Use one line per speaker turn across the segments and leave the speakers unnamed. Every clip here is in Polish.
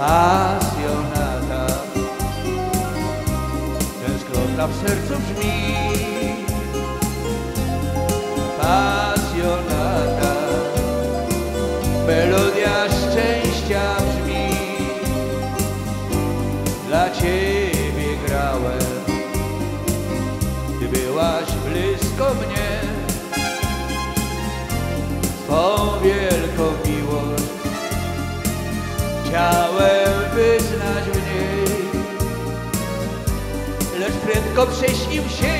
pasjonata. Tęsknota w sercu brzmi. Pasjonata. Melodia szczęścia brzmi. Dla Ciebie grałem. Ty byłaś blisko mnie. Twą wielką miłość Chciałem prędko prześnił się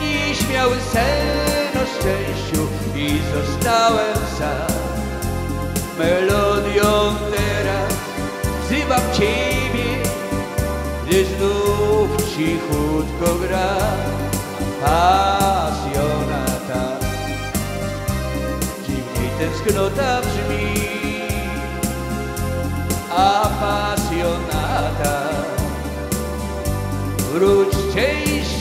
Nieśmiały sen o szczęściu I zostałem sam. Melodią teraz wzywam Ciebie Gdy znów cichutko gra Pasjonata. Dziwniej tęsknota brzmi a pasjonata wróć częściej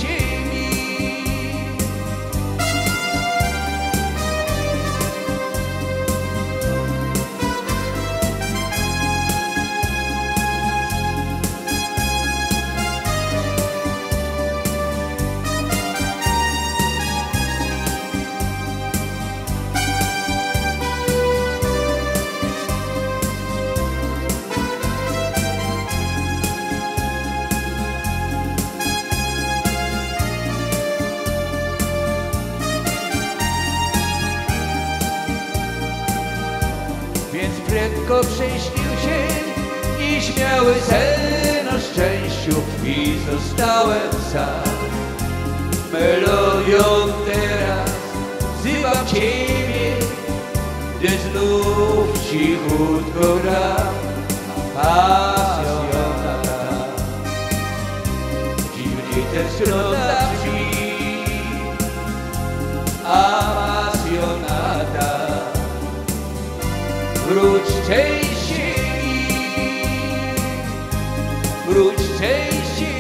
Więc prędko prześnił się nieśmiały sen o szczęściu i zostałem sam. Melodią teraz wzywam Ciebie, gdy znów cichutko gra pasjonata. Dziwnie tęsknota Wróć częściej, wróć częściej.